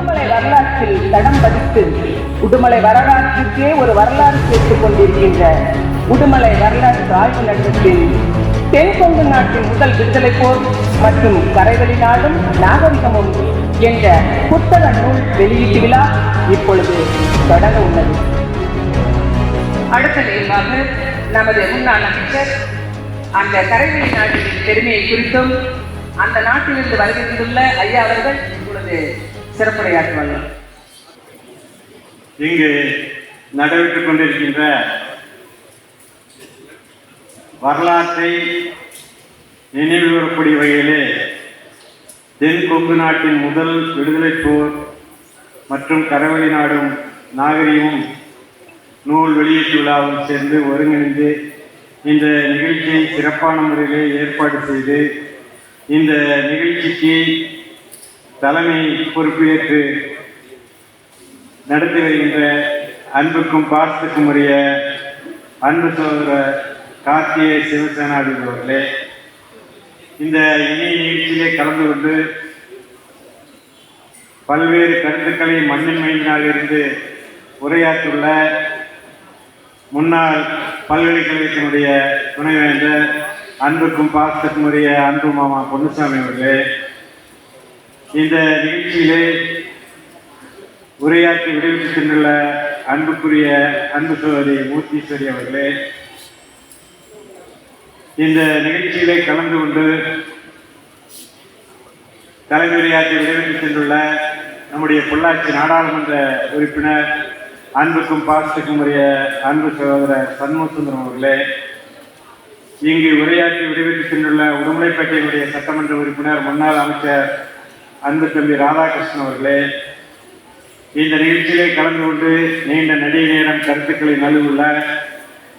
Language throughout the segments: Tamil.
உடுமலை வரலாற்றில் தடம் பதித்து உடுமலை வரலாற்றுக்கே ஒரு வரலாறு சேர்த்துக் கொண்டிருக்கின்ற உடுமலை வரலாற்று ஆய்வு நகரத்தின் தென்கொங்கு நாட்டின் முதல் விடுதலை போர் மற்றும் கரைவழி நாடும் நாகரிகமும் என்ற புத்தக நூல் வெளியீட்டு விழா இப்பொழுது தொடங்க உள்ளது. அடுத்த நேரமாக நமது முன்னாள் அமைச்சர் அந்த கரைவழி நாட்டின் பெருமையை குறித்தும் அந்த நாட்டிலிருந்து வருகின்றுள்ள ஐயா அவர்கள் இப்பொழுது சிறப்புரையாற்றுவார்கள். இங்கு நடைபெற்றுக் கொண்டிருக்கின்ற வரலாற்றை நினைவுகூரக்கூடிய வகையிலே தென் கொங்கு நாட்டின் முதல் விடுதலை போர் மற்றும் கரவழி நாடும் நாகரிகமும் நூல் வெளியீட்டு விழாவும் சேர்ந்து ஒருங்கிணைந்து இந்த நிகழ்ச்சியை சிறப்பான முறையிலே ஏற்பாடு செய்து இந்த நிகழ்ச்சிக்கு தலைமை பொறுப்பேற்று நடத்தி வருகின்ற அன்புக்கும் பாசத்துக்கும் உரிய அன்பு சோதர கார்த்திகை சிவசேனாதி அவர்களே இந்த இணைய நிகழ்ச்சியிலே கலந்து கொண்டு பல்வேறு கருத்துக்களை மண்ணின் மையினால் இருந்து உரையாற்றுள்ள முன்னாள் பல்கலைக்கழகத்தினுடைய துணைவேந்தர் அன்புக்கும் பாசத்துக்கும் உரிய அன்பு மாமா பொன்னுசாமி அவர்களே இந்த நிகழ்ச்சியிலே உரையாற்றி விடுவித்துச் சென்றுள்ள அன்புக்குரிய அன்பு சோதரி மூர்த்தீஸ்வரி அவர்களே இந்த நிகழ்ச்சியிலே கலந்து கொண்டு தலைமையுரையாற்றி விடுவித்துச் சென்றுள்ள நம்முடைய பொள்ளாச்சி நாடாளுமன்ற உறுப்பினர் அன்புக்கும் பாசத்துக்கும் உரிய அன்பு சகோதரர் சண்முகசுந்தரம் அவர்களே இங்கு உரையாற்றி விடுவித்துச் சென்றுள்ள உடுமலைப்பேட்டையினுடைய சட்டமன்ற உறுப்பினர் முன்னாள் அமைச்சர் அன்பு தம்பி ராதாகிருஷ்ணன் அவர்களே இந்த நிகழ்ச்சியிலே கலந்து கொண்டு நீண்ட நடிகை நேரம் கருத்துக்களை நல்குள்ள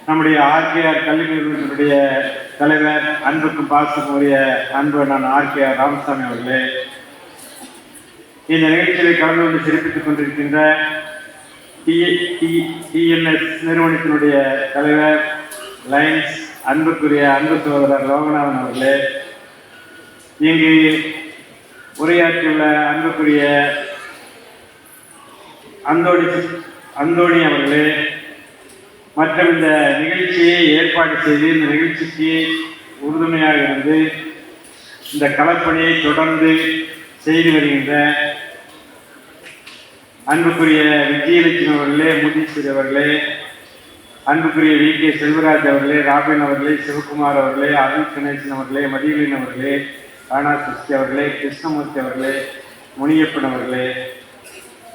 நம்முடைய ஆர்கேஆர் கல்வி நிறுவனத்தினுடைய தலைவர் அன்புக்கும் பாசத்துக்கும் அன்பு நான் ஆர்கேஆர் ராமசாமி அவர்களே இந்த நிகழ்ச்சியிலே கலந்து கொண்டு சிறப்பித்துக் கொண்டிருக்கின்ற டிஎன்எஸ் நிறுவனத்தினுடைய தலைவர் லைன்ஸ் அன்புக்குரிய அன்பு சகோதரர் லோகநாதன் அவர்களே இங்கு உரையாற்றியுள்ள அன்புக்குரிய அந்தோணி அந்தோணி அவர்களே மற்றும் இந்த நிகழ்ச்சியை ஏற்பாடு செய்து இந்த நிகழ்ச்சிக்கு உறுதுணையாக இருந்து இந்த கலப்பணியை தொடர்ந்து செய்து வருகின்ற அன்புக்குரிய விஜயலட்சுமி அவர்களே முதீஸ்வரி அவர்களே அன்புக்குரிய வி. கே. செல்வராஜ் அவர்களே ராபின் அவர்களே சிவகுமார் அவர்களே அருள் கணேசன் அவர்களே மதியலின் அவர்களே ராணா சஷ்டி அவர்களே கிருஷ்ணமூர்த்தி அவர்களே முனியப்பன் அவர்களே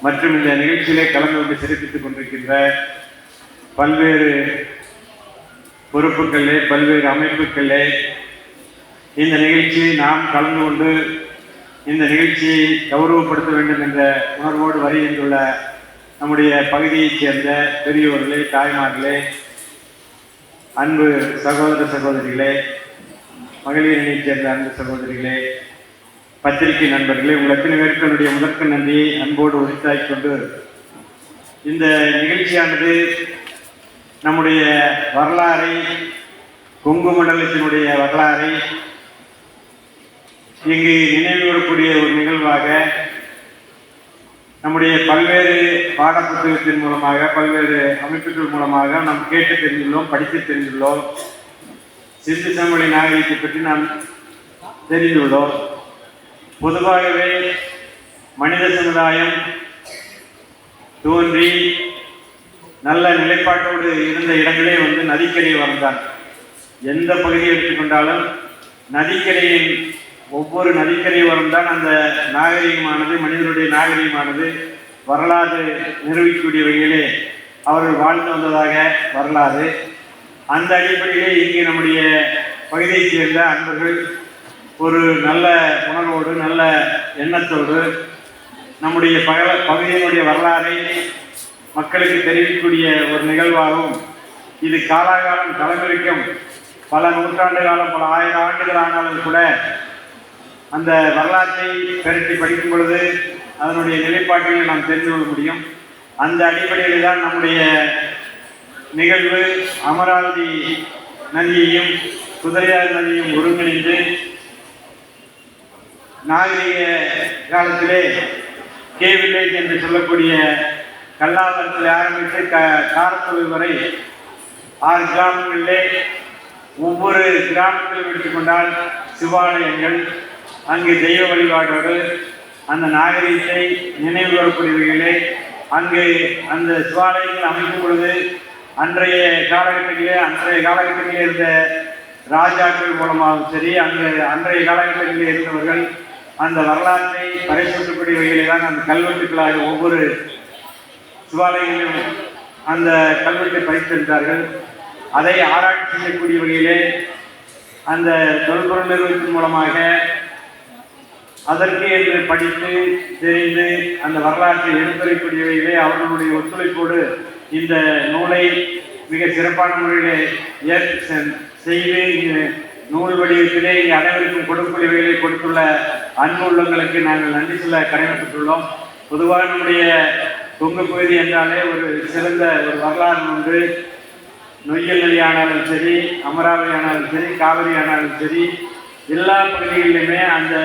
மற்றும் இந்த நிகழ்ச்சியிலே கலந்து கொண்டு சிறப்பித்துக் கொண்டிருக்கின்ற பல்வேறு பொறுப்புகளிலே பல்வேறு அமைப்புகளிலே இந்த நிகழ்ச்சியை நாம் கலந்து கொண்டு இந்த நிகழ்ச்சியை கௌரவப்படுத்த வேண்டும் என்ற உணர்வோடு வருகின்றுள்ள நம்முடைய பகுதியைச் சேர்ந்த பெரியோர்களே தாய்மார்களே அன்பு சகோதர சகோதரிகளே மகளிரணியைச் சேர்ந்த அன்பு சகோதரிகளே பத்திரிகை நண்பர்களே உங்கள் அத்தனை பேர்களுடைய முதற்கு நன்றியை அன்போடு உரித்தாக்கிக் கொண்டு இந்த நிகழ்ச்சியானது நம்முடைய வரலாறை கொங்கு மண்டலத்தினுடைய வரலாறை இங்கு நினைவுகூரக்கூடிய ஒரு நிகழ்வாக நம்முடைய பல்வேறு பாடப்புத்தகத்தின் மூலமாக பல்வேறு அமைப்புகள் மூலமாக நாம் கேட்டு தெரிந்துள்ளோம் படித்து தெரிந்துள்ளோம். சிந்து சமவெளி நாகரிகத்தை பற்றி நாம் தெரிந்துள்ளோம். பொதுவாகவே மனித சமுதாயம் தோன்றி நல்ல நிலைப்பாட்டோடு இருந்த இடங்களே வந்து நதிக்கரை வந்தான் எந்த பகுதியை எடுத்துக்கொண்டாலும் நதிக்கரையின் ஒவ்வொரு நதிக்கரை தான் அந்த நாகரிகமானது மனிதனுடைய நாகரிகமானது வரலாறு நிரூபிக்கக்கூடிய வகையிலே அவர்கள் வாழ்ந்து வந்ததாக வரலாறு. அந்த அடிப்படையிலே இங்கே நம்முடைய பகுதியைச் சேர்ந்த அன்பர்கள் ஒரு நல்ல உணர்வோடு நல்ல எண்ணத்தோடு நம்முடைய பகல பகுதியினுடைய வரலாறை மக்களுக்கு தெரிவிக்கக்கூடிய ஒரு நிகழ்வாகவும் இது காலாகாலம் தலைமுறைக்கும் பல நூற்றாண்டு காலம் பல ஆயிரம் ஆண்டுகள் ஆனாலும் கூட அந்த வரலாற்றை பெருட்டி படிக்கும் பொழுது அதனுடைய நிலைப்பாடுகளை நாம் தெரிந்து கொள்ள முடியும். அந்த அடிப்படையில் தான் நம்முடைய நிகழ்வு அமராவதி நதியையும் குதிரையார் நதியையும் ஒருங்கிணைந்து நாகரிக காலத்திலே கே வில்லேஜ் என்று சொல்லக்கூடிய கல்லாவரத்தில் ஆரம்பித்து க காரத்தூர் வரை ஆறு கிராமங்களிலே ஒவ்வொரு கிராமத்திலும் எடுத்துக்கொண்டால் சிவாலயங்கள் அங்கு தெய்வ வழிபாடோடு அந்த நாகரிகத்தை நினைவு கூறக்கூடியவர்களே அங்கு அந்த சிவாலயங்கள் அமைக்கும் பொழுது அன்றைய காலகட்டத்திலே அன்றைய காலகட்டத்திலே இருந்த ராஜாக்கள் மூலமாகவும் சரி அந்த அன்றைய காலகட்டத்திலே இருந்தவர்கள் அந்த வரலாற்றை பறைசூட்டக்கூடியவைகளை தான் அந்த கல்வெட்டுகளாக ஒவ்வொரு சிவாலயங்களிலும் அந்த கல்வெட்டை பறித்திருந்தார்கள் அதை ஆராய்ச்சி செய்யக்கூடிய வகையிலே அந்த தொல்பொருள் நிறுவனத்தின் மூலமாக அதற்கு என்று படித்து தெரிந்து அந்த வரலாற்றை எடுத்துரைக்கூடியவைகளே அவர்களுடைய ஒத்துழைப்போடு இந்த நூலை மிக சிறப்பான முறையில் ஏற்று செய்து நூல் வடிவத்திலே இங்கு அனைவருக்கும் கொடுப்பொழிவுகளை கொடுத்துள்ள அன்பு உள்ளங்களுக்கு நாங்கள் நன்றி சொல்ல கடமைப்பட்டுள்ளோம். பொதுவாக நம்முடைய தொங்கு பகுதி என்றாலே ஒரு சிறந்த ஒரு வரலாறு ஒன்று நொய்யல் நிலை ஆனாலும் சரி அமராவதி ஆனாலும் சரி காவிரி ஆனாலும் சரி எல்லா பகுதிகளிலுமே அந்த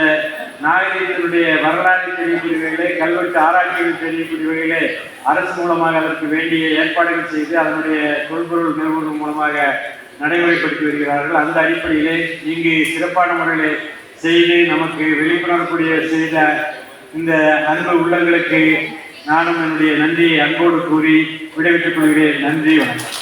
நாகரீகத்தினுடைய வரலாறு தெரியக்கூடியவர்களே கல்வெட்டு ஆராய்ச்சிகள் தெரியக்கூடியவர்களே அரசு மூலமாக அதற்கு வேண்டிய ஏற்பாடுகள் செய்து அதனுடைய தொல்பொருள் நிறுவனம் மூலமாக நடைமுறைப்படுத்தி வருகிறார்கள். அந்த அடிப்படையிலே இங்கு சிறப்பான முறையில் செய்து நமக்கு விழிப்புணரக்கூடிய செய்த இந்த அன்பு உள்ளங்களுக்கு நானும் என்னுடைய நன்றியை அன்போடு கூறி விடைபெற்றுக் கொள்கிறேன். நன்றி வணக்கம்.